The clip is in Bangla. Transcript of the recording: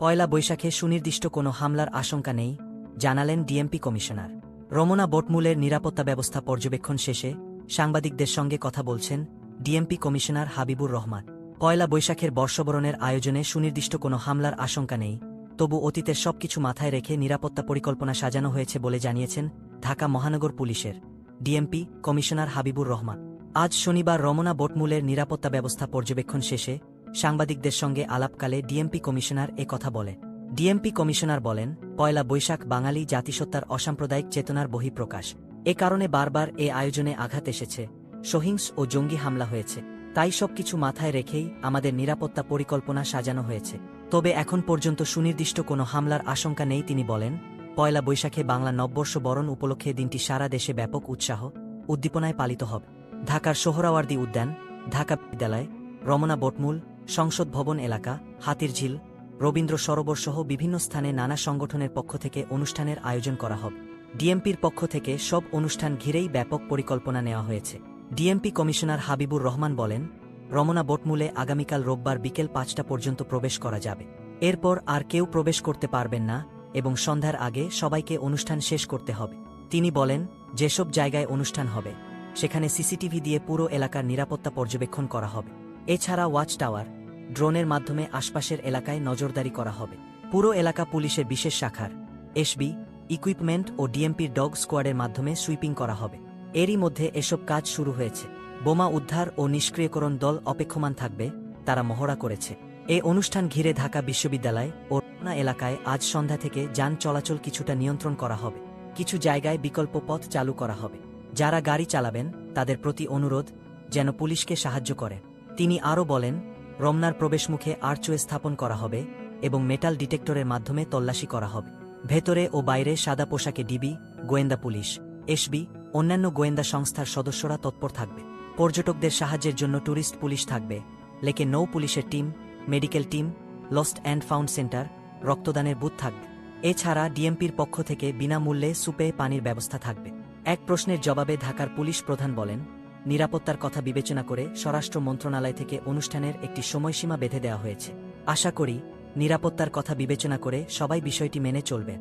পয়লা বৈশাখে সুনির্দিষ্ট কোনো হামলার আশঙ্কা নেই, জানালেন ডিএমপি কমিশনার। রমনা বোটমূলের নিরাপত্তা ব্যবস্থা পর্যবেক্ষণ শেষে সাংবাদিকদের সঙ্গে কথা বলছেন ডিএমপি কমিশনার হাবিবুর রহমান। পয়লা বৈশাখের বর্ষবরণের আয়োজনে সুনির্দিষ্ট কোনো হামলার আশঙ্কা নেই, তবু অতীতের সবকিছু মাথায় রেখে নিরাপত্তা পরিকল্পনা সাজানো হয়েছে বলে জানিয়েছেন ঢাকা মহানগর পুলিশের। DMP commissioner Habibur Rahman. আজ শনিবার রমনা বোটমূলের নিরাপত্তা ব্যবস্থা পর্যবেক্ষণ শেষে সাংবাদিকদের সঙ্গে আলাপকালে ডিএমপি কমিশনার এ কথা বলে। ডিএমপি কমিশনার বলেন, পয়লা বৈশাখ বাঙালি জাতিসত্তার অসাম্প্রদায়িক চেতনার বহিঃপ্রকাশ। এ কারণে বারবার এ আয়োজনে আঘাত এসেছে। সহিংস ও জঙ্গি হামলা হয়েছে। তাই সবকিছু মাথায় রেখেই আমাদের নিরাপত্তা পরিকল্পনা সাজানো হয়েছে। তবে এখন পর্যন্ত সুনির্দিষ্ট কোনো হামলার আশঙ্কা নেই, তিনি বলেন। পয়লা বৈশাখে বাংলা নববর্ষ বরণ উপলক্ষে দিনটি সারা দেশে ব্যাপক উৎসাহ, উদ্দীপনায় পালিত হবে। ঢাকার সোহরাওয়ার্দী উদ্যান, ঢাকা বিদ্যালয় রমনা বটমূল সংসদ ভবন এলাকা হাতিরঝিল রবীন্দ্র সরোবর সহ বিভিন্ন স্থানে নানা সংগঠনের পক্ষ থেকে অনুষ্ঠানের আয়োজন করা হবে। ডিএমপির পক্ষ থেকে সব অনুষ্ঠান ঘিরেই ব্যাপক পরিকল্পনা নেওয়া হয়েছে। ডিএমপি কমিশনার হাবিবুর রহমান বলেন, রমনা বটমূলে আগামীকাল রোববার বিকেল পাঁচটা পর্যন্ত প্রবেশ করা যাবে। এরপর আর কেউ প্রবেশ করতে পারবেন না এবং সন্ধ্যার আগে সবাইকে অনুষ্ঠান শেষ করতে হবে। তিনি বলেন, যেসব জায়গায় অনুষ্ঠান হবে, সেখানে সিসিটিভি দিয়ে পুরো এলাকার নিরাপত্তা পর্যবেক্ষণ করা হবে। এছাড়া ওয়াচ টাওয়ার ড্রোনের মাধ্যমে আশপাশের এলাকায় নজরদারি করা হবে। পুরো এলাকা পুলিশের বিশেষ শাখার, এসবি, ইকুইপমেন্ট ও ডিএমপির ডগ স্কোয়াডের মাধ্যমে সুইপিং করা হবে। এরই মধ্যে এসব কাজ শুরু হয়েছে। বোমা উদ্ধার ও নিষ্ক্রিয়করণ দল অপেক্ষমান থাকবে, তারা মহড়া করেছে। এ অনুষ্ঠান ঘিরে ঢাকা বিশ্ববিদ্যালয় ও রমনা এলাকায় আজ সন্ধ্যা থেকে যান চলাচল কিছুটা নিয়ন্ত্রণ করা হবে। কিছু জায়গায় বিকল্প পথ চালু করা হবে। যারা গাড়ি চালাবেন, তাদের প্রতি অনুরোধ, যেন পুলিশকে সাহায্য করে তিনি আরও বলেন রমনার প্রবেশমুখে আর্চওয়ে স্থাপন করা হবে এবং মেটাল ডিটেক্টরের মাধ্যমে তল্লাশি করা হবে। ভেতরে ও বাইরে সাদা পোশাকে ডিবি, গোয়েন্দা পুলিশ, এসবি, অন্যান্য গোয়েন্দা সংস্থার সদস্যরা তৎপর থাকবে। পর্যটকদের সাহায্যের জন্য ট্যুরিস্ট পুলিশ থাকবে। লেকে নৌ পুলিশের team, medical team, lost and found centre, রক্তদানের booth থাকবে। এছাড়া ডিএমপির পক্ষ থেকে বিনামূল্যে সুপে পানির ব্যবস্থা থাকবে। এক প্রশ্নের জবাবে ঢাকার পুলিশ প্রধান বলেন নিরাপত্তার কথা বিবেচনা করে স্বরাষ্ট্র মন্ত্রণালয় থেকে অনুষ্ঠানের একটি সময়সীমা বেঁধে দেওয়া হয়েছে। আশা করি, নিরাপত্তার কথা বিবেচনা করে সবাই বিষয়টি মেনে চলবে